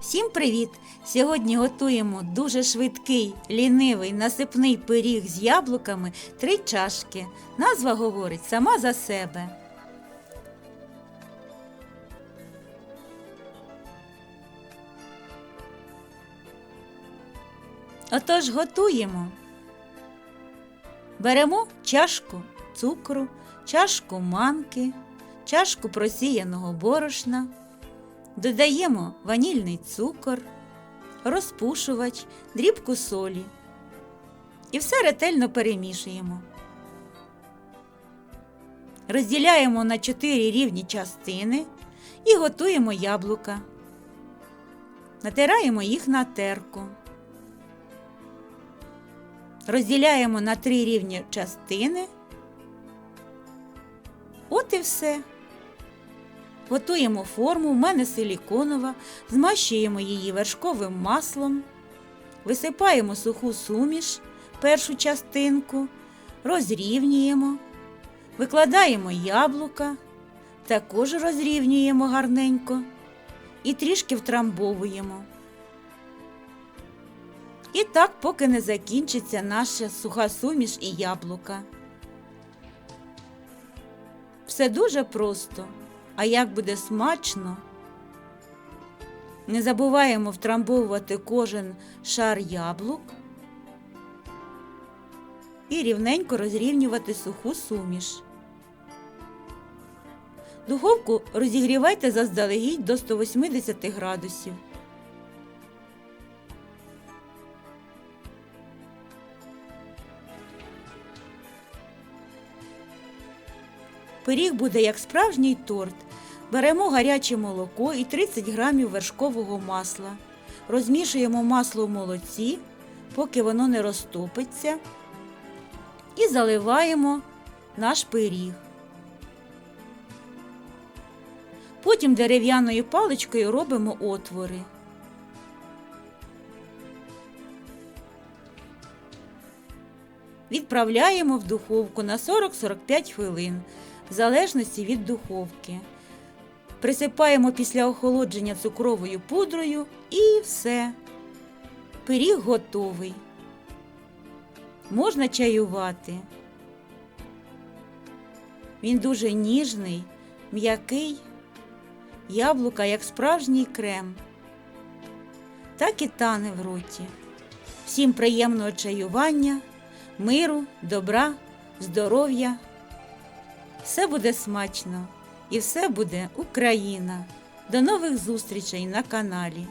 Всім привіт! Сьогодні готуємо дуже швидкий, лінивий насипний пиріг з яблуками три чашки. Назва говорить сама за себе. Отож готуємо. Беремо чашку цукру, чашку манки, чашку просіяного борошна. Додаємо ванільний цукор, розпушувач, дрібку солі. І все ретельно перемішуємо. Розділяємо на 4 рівні частини і готуємо яблука. Натираємо їх на терку. Розділяємо на 3 рівні частини. От і все. Готуємо форму, в мене силіконова, змащуємо її вершковим маслом, висипаємо суху суміш, першу частинку, розрівнюємо, викладаємо яблука, також розрівнюємо гарненько і трішки втрамбовуємо. І так, поки не закінчиться наша суха суміш і яблука. Все дуже просто. А як буде смачно. Не забуваємо втрамбовувати кожен шар яблук і рівненько розрівнювати суху суміш. Духовку розігрівайте заздалегідь до 180 градусів. Пиріг буде як справжній торт. Беремо гаряче молоко і 30 грамів вершкового масла. Розмішуємо масло в молоці, поки воно не розтопиться, і заливаємо наш пиріг. Потім дерев'яною паличкою робимо отвори. Відправляємо в духовку на 40-45 хвилин, в залежності від духовки. Присипаємо після охолодження цукровою пудрою і все. Пиріг готовий. Можна чаювати. Він дуже ніжний, м'який, яблука, як справжній крем. Так і тане в роті. Всім приємного чаювання, миру, добра, здоров'я. Все буде смачно і все буде Україна. До нових зустрічей на каналі.